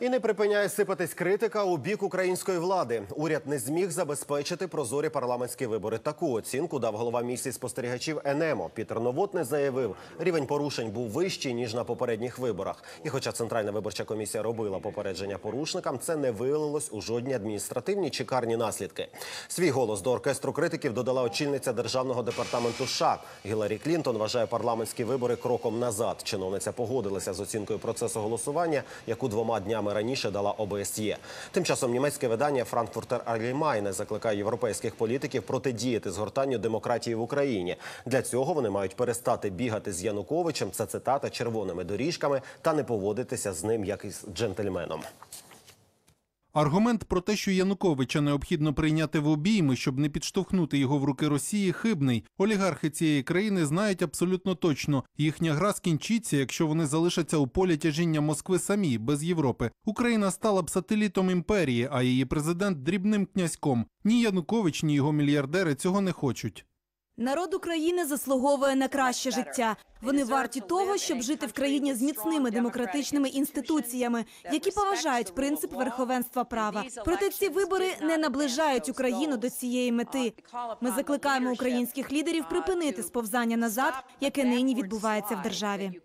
І не припиняє сипатись критика у бік української влади. Уряд не зміг забезпечити прозорі парламентські вибори. Таку оцінку дав голова місії спостерігачів ЕНЕМО. Пітер Новотний заявив, рівень порушень був вищий ніж на попередніх виборах. І, хоча Центральна виборча комісія робила попередження порушникам, це не вилилось у жодні адміністративні чи карні наслідки. Свій голос до оркестру критиків додала очільниця державного департаменту США. Гіларі Клінтон вважає парламентські вибори кроком назад. Чиновниця погодилася з оцінкою процесу голосування, яку двома днями раніше дала ОБСЄ. Тим часом німецьке видання Франкфуртер Allgemeine закликає європейських політиків протидіяти згортанню демократії в Україні. Для цього вони мають перестати бігати з Януковичем. Це цитата червоними доріжками та не поводитися з ним як із джентльменом. Аргумент про те, що Януковича необхідно прийняти в обійми, щоб не підштовхнути його в руки Росії, хибний. Олігархи цієї країни знають абсолютно точно. Їхня гра скінчиться, якщо вони залишаться у полі тяжіння Москви самі, без Європи. Україна стала б сателітом імперії, а її президент дрібним князьком. Ні Янукович, ні його мільярдери цього не хочуть. Народ України заслуговує на краще життя. Вони варті того, щоб жити в країні з міцними демократичними інституціями, які поважають принцип верховенства права. Проте ці вибори не наближають Україну до цієї мети. Ми закликаємо українських лідерів припинити сповзання назад, яке нині відбувається в державі.